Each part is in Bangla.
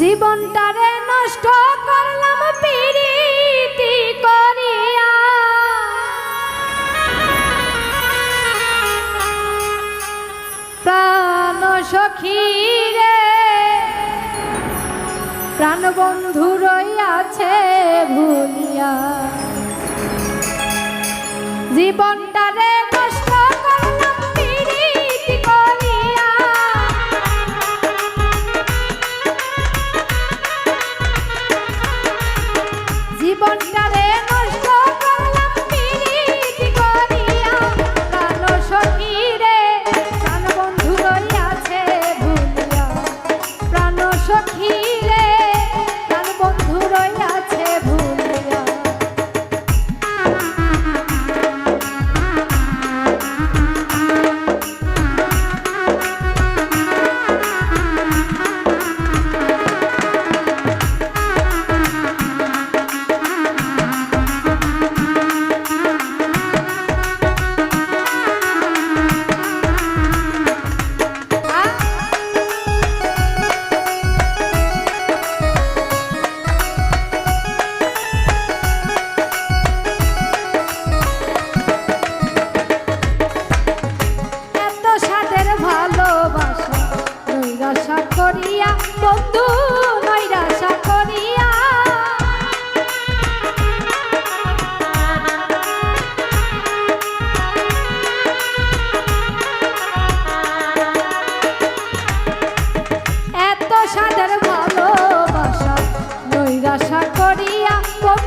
জীবনটা রে নষ্ট করলাম পিরিতি করিয়া। প্রাণ সখী রে প্রাণ বন্ধু রইয়াছে ভুলিয়া। জীবনটারে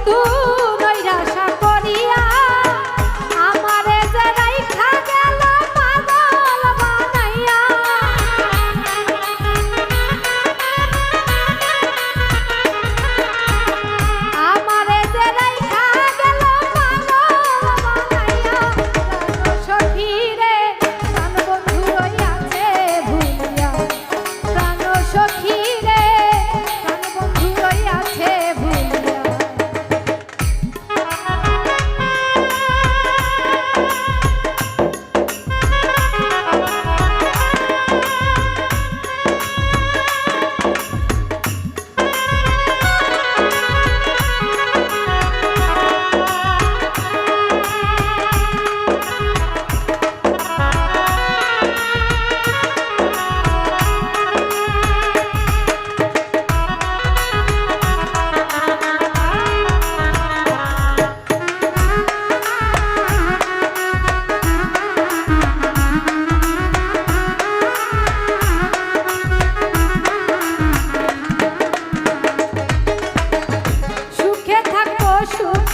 তো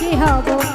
কি হব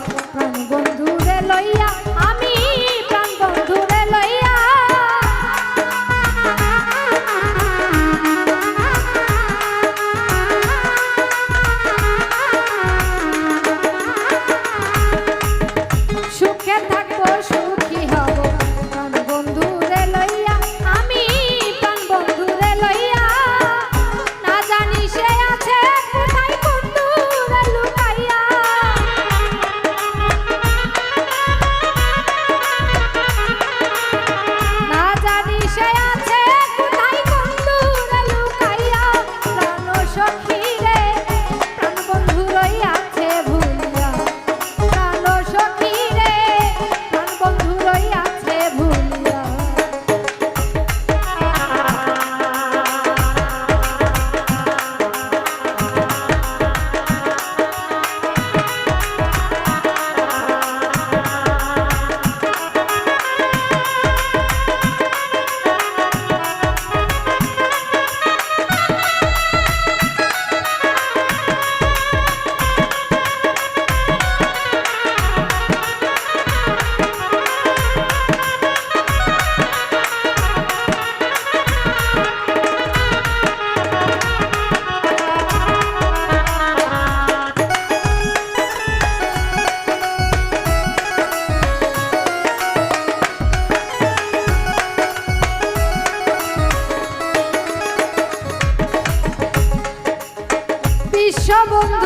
Vamos!